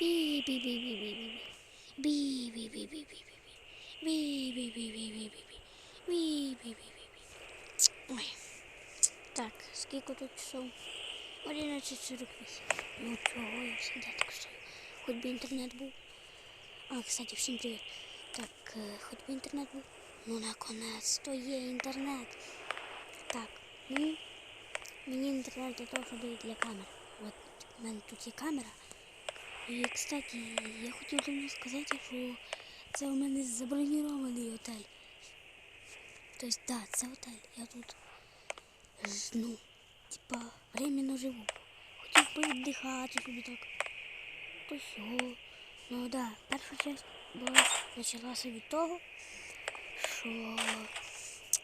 бі бі бі бі бі бі бі бі бі бі бі бі бі бі бі бі бі бі бі бі. Так, скільки тут часов? 11.48. Ну чого я завжди так стою? Хоч би інтернет був. А, кстати, всім привіт. Так, е, хоч би інтернет був. Ну, наконець-то є інтернет. Так, ну, мені інтернет для того, щоб для камер. От в мене тут є камера. І, кстати, я хотів давно сказати, що це у мене забронірований готель. Тобто, так, да, це готель. Я тут ну, типа, временно живу. Хотів би віддихати собі так. То всього. Ну да, перша часть була почалася від того, що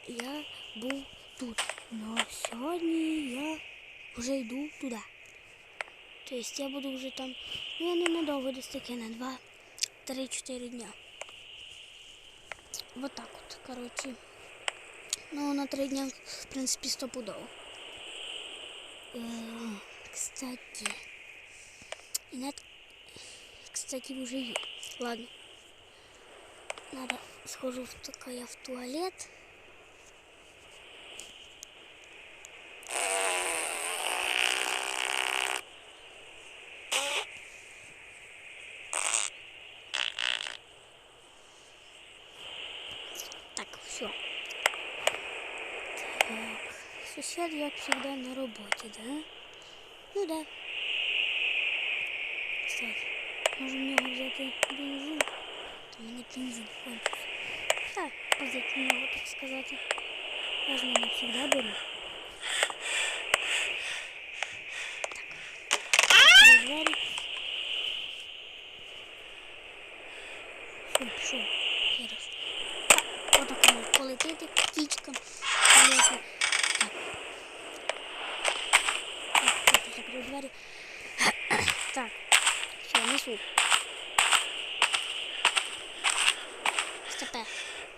я був тут. Но сьогодні я вже йду туди. Тобто я буду вже там, ну я ненадовго десь таке на 2-3-4 дня. Вот так от, коротше. Ну, на 3 дня, в принципі, стопудово. Е, кстати, и нет, кстати, уже есть. Ладно. Надо схожу в такая в туалет. все. Так, сосед, я всегда на работе, да? Ну да. Кстати, можно мне взять бензин. У меня бензин кончился. Так, взять у много, так сказать. Можно всегда беру. лодка. Так. Все, несу. Стопе.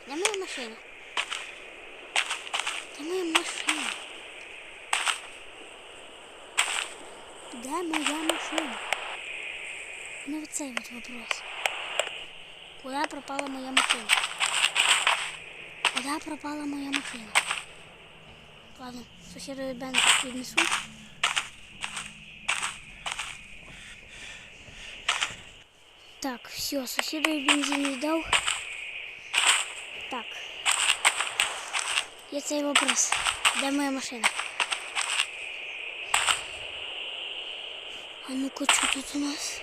На моей машине. На моей машине. Де моя машина? Ну, вот цей вот вопрос. Куда пропала моя машина? Куда пропала моя машина? Ладно, соседу бензин віднесу. Так, все, соседу я бензин віддав. Так. Є цей вопрос. Де моя машина? А ну-ка, що тут у нас?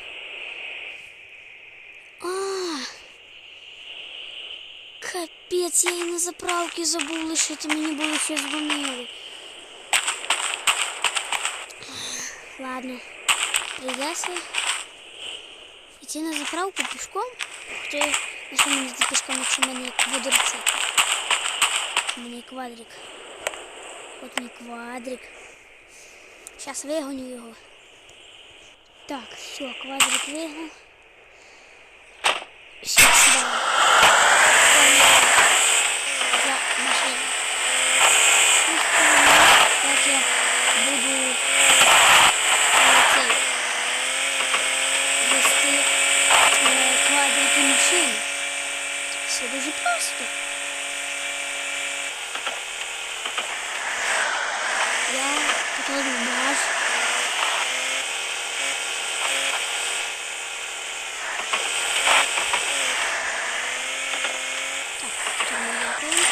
А, Капець, я і на заправці забув лишити, мені було ще дзвонили. Ладно, придется идти на заправку пешком. Хоча на що мені йти пішком, якщо в мене квадроцикл. У мене квадрик. От мій квадрик. Зараз вигоню його. Так, все, квадрик вигнав. Сейчас сюда. За машину. Як я буду е, цей вести е, квадрики. Все дуже просто. Я ми дякуємо.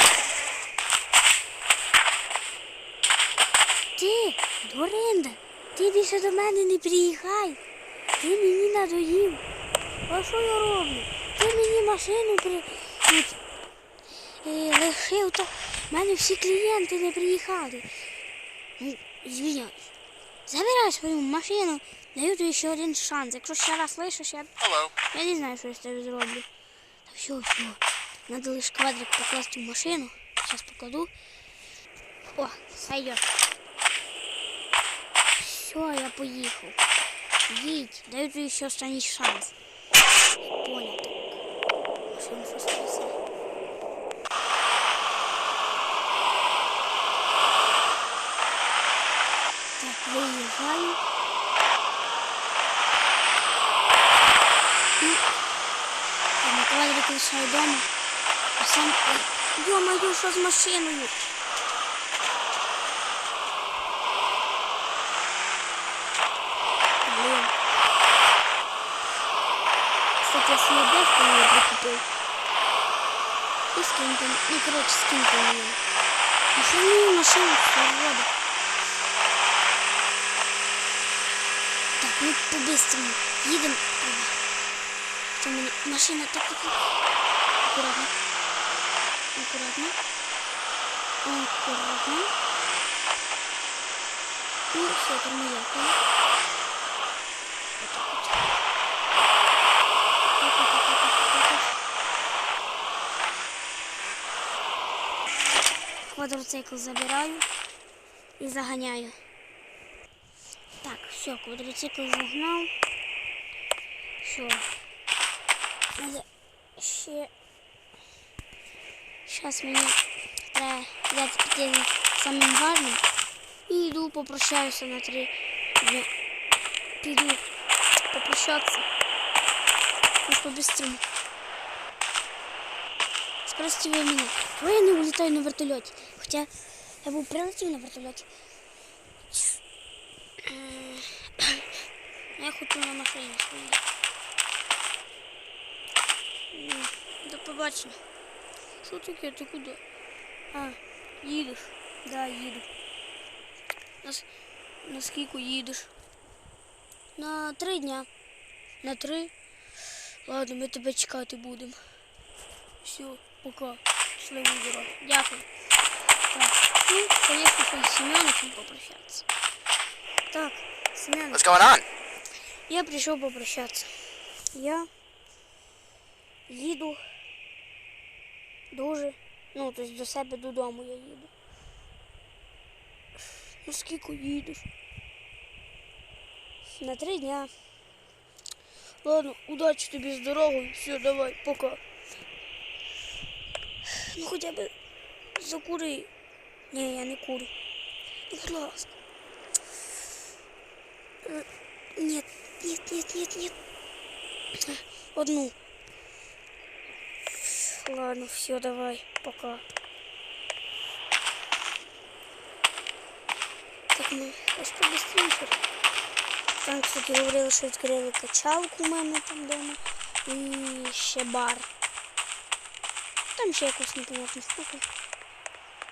Ти, Доринда, ти більше до мене не приїхай. Ти мені надоїв. А що я роблю? Ти мені машину при... тут, е, лишив, то в мене всі клієнти не приїхали. Ну, звіняюсь. Забирай свою машину, даю тобі ще один шанс. Якщо ще раз лишиш, я, Hello. я не знаю, що я з тебе зроблю. Так все, все. Надо лише квадрик покласти в машину. Зараз покладу. О, сойдет. Все, я поїхав. Їдь, даю тобі ще останній шанс. Понял. Почему? Так, выезжаю. И на квадрик лишаю дома. А сам... Ё-моё, что с машиной? Блин. Кстати, я себе бэк, по-моему, прикупил. І скин там. Ну, коротше, скин там. є. Ну, що мені машину свобода? Так, ну по-быстрому. Що мені машина так так. Аккуратно. Аккуратно. Аккуратно. Ну, все, вот. Так, так, так, так, так, так. Квадроцикл забираю і заганяю. Так, все, квадроцикл загнав. Все. Але ще. Зараз мені треба піти самим важним. І йду попрощаюся на три дня. Піду попрощатися. Ну, по-быстрому. Спросите вы меня, я не улетаю на вертолете? Хотя я был прилетел на вертолете. Э, Я хочу на машині своїй. М, До побачення. Що таке? Ти куди? А, їдеш? Да, їду. На, на скільки їдеш? На три дня. На три? Ладно, ми тебе чекати будемо. Все, пока. Щасливої дороги. Дякую. Ну, конечно, с Семеновичем попрощаться. Так, Семенович, What's going on? я прийшов попрощатися. Я їду дуже, ну, тобто до себе додому я їду. Ну, скільки їдеш? На три дня. Ладно, удачі тобі з дорогою. Все, давай, пока. Ну хоча б закури. Ні, я не курю. Ну, будь ласка. Е, Ні, ні, ні, ні, ні. Одну. Ладно, все, давай, пока. Так, ну, ось побыстріше. Там, кстати, говорили, що відкрили качалку у мене там вдома. І ще бар. Там ще якусь непонятну штуку.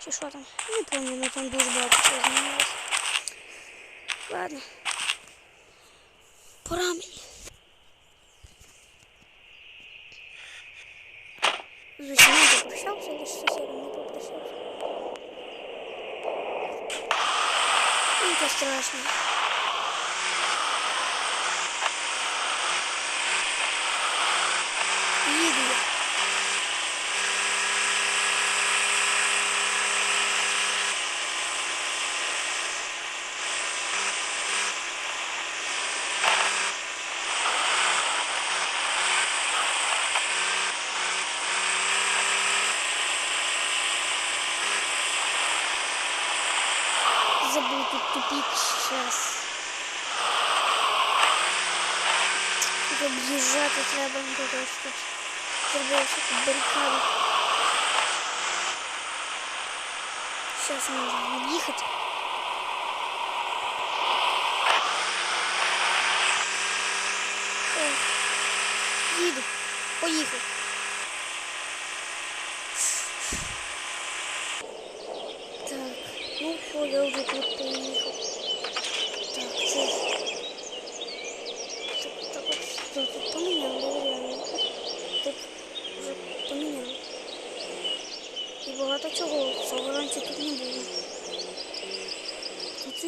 Чи що там? Не пам'ятаю, но там дуже багато чого змінилось. Ладно. Пора мені. Зачем усіма попрощався, лише сусідом не попрощався. Ну, страшного. Їду я. Забув тут об'їжджати треба, ось тут. Зробився тут барикаду. Сейчас нужно об'їхати. Ох, Їду. Поїхав. Так, ну все, я вже тут приїхав. Так, це. Так, так от тут поміняв, реально. Так вже поміняв. І багато чого. Цього раніше тут не було. Тут. Це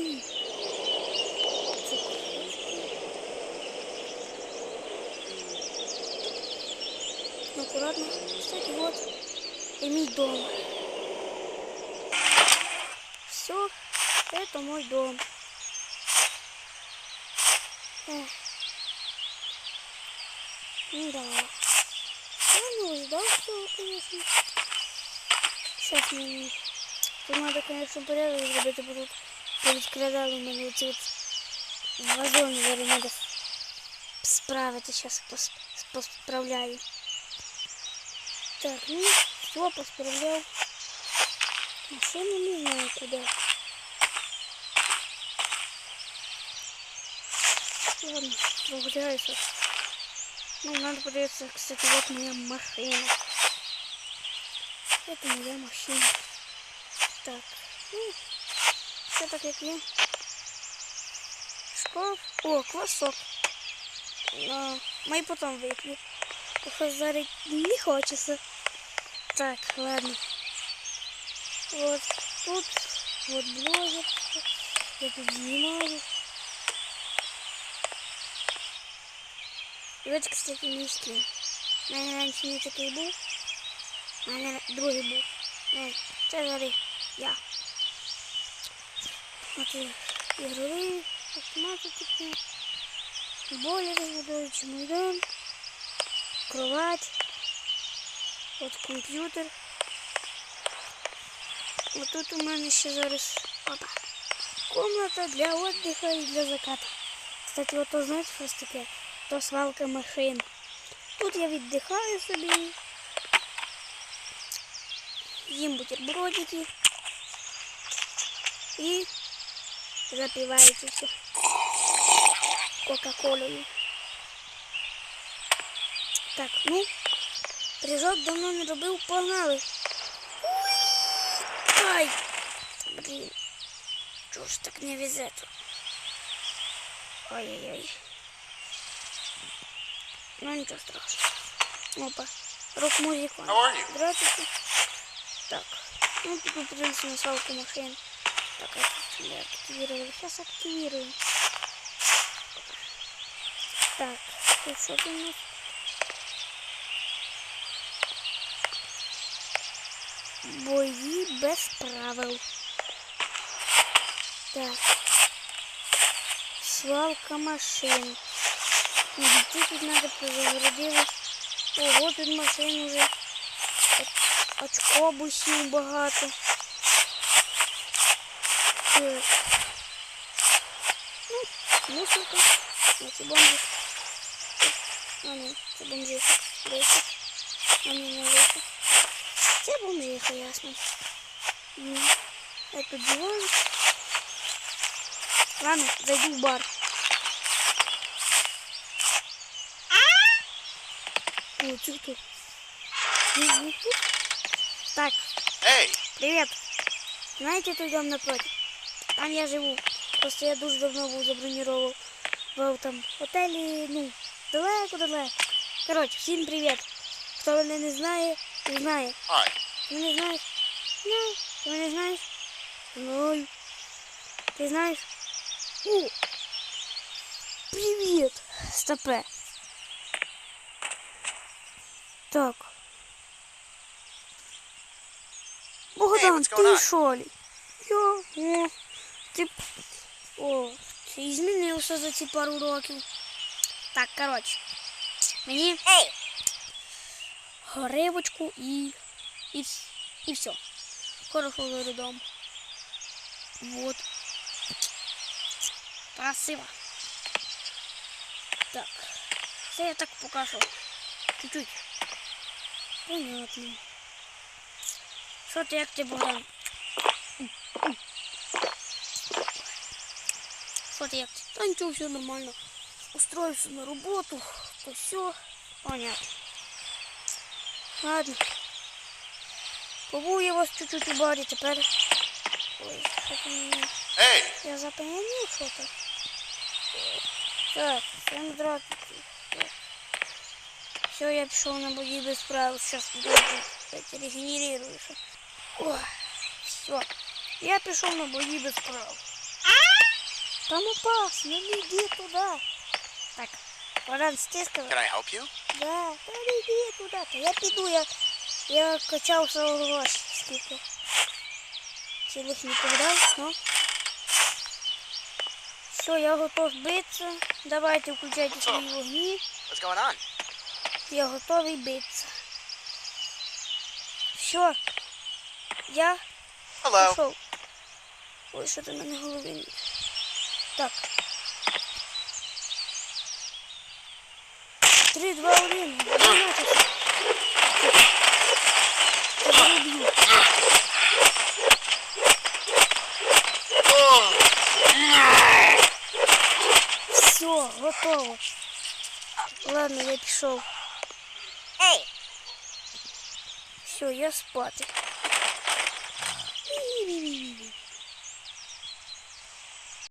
Ну, аккуратно. Кстати, вот. И мой дом. Все, это мой дом. Эх. Ну да. Я не ждал, что, конечно. Сейчас мне... Тут надо, конечно, порядок зробити, бо тут повідкрадали в мене оці от вазони, зараз треба справити, зараз посправляю. Так, ну, все, посправлял. Машину знаю куда. Ладно, прогуляюсь. Ну, надо подивитися, кстати, вот моя машина. Это моя машина. Так, ну, все так як є. Шкаф. О, квасок. А, ми потім вип'ю. Трохи зараз не хочеться. Так, ладно. Вот тут, вот блогер. Я снимаю. І ось, кстати. У мене раніше не такий був. У мене другий був. Не, це зараз я. От і ігровий, автомати такі. Бойлер з водою, чемодан, кровать, от комп'ютер. Тут у мене ще зараз опа, комната для отдыха і для заката. Кстати, от то знаєте, щось таке? То свалка машин. Тут я віддихаю собі. Їм бутербродики. І запивається все. Кока-колою. Так, ну, прыжок давно не робив, погнали. Ай! Блін. Чого ж так не везе тут? Ой-ой-ой. Ну нічого страшного. Опа. Рок музикон. How are you? Здравствуйте. Так. Ну, тут придется на свалку машин. Так, а тут я активировал. Сейчас активируем. Так, тут что у нас? Бої без правил. Так. Свалка машин. Идти тут надо позагородилось. Ого, тут машин уже. Оч- Очкобусів багато. Так. Ну, мусорка. Ну, це бомжик. А, ні, це бомжиха. Лиха. А, ні, не лиха. Це бомжиха, ясно. М. Это диван. Ладно, зайду в бар. О, что тут? Ну, ну, тут. Так, Hey, привет. Знаете тот дом напротив? Там я живу. Просто я дуже давно був забронірував в там готелі, ну, далеко далеко. Коротше, всім привіт. Хто мене не знає, не знає. hi. Ти мене знаєш? Ні. Ти мене знаєш? Знаю. Ти знаєш? О! Привіт! Стопе. Так. Богдан, going ти ли? Я, о, ти, о, ти змінився за ці пару років. Так, коротше, мені Oh, гривочку і, і, вс- і все. Хорошо за додому. Вот. Красиво. Так. Це я так покажу. Чуть-чуть. Понятно. Що ти, як ти, Богдан? Що ти, як ти? Та нічого, все нормально. Устроився на роботу, то все. Понятно. Ладно. Побув я вас чуть-чуть у барі, тепер. Ой, що там мені? hey, Я запомнил что-то. Так, всем здравствуйте. Все, я пішов на бої без правил. Сейчас регенерируюсь. Ой, все. Я пішов на бої без правил. Там опасно, не йди туди. Так, Варан, ти сказав? can I help you? Да, та не йди туди. Та я піду, я, я качав свого гроші. Скільки? Не повідав, ну. Все, я готов битися. Давайте включайте свої вогні. What's going on? Я готовий битися. Все. Я Hello. пішов. Ой, що ти на мене голові. Так. Три, два, один. убью. Все, готово. Ладно, я пішов. Все, я спати.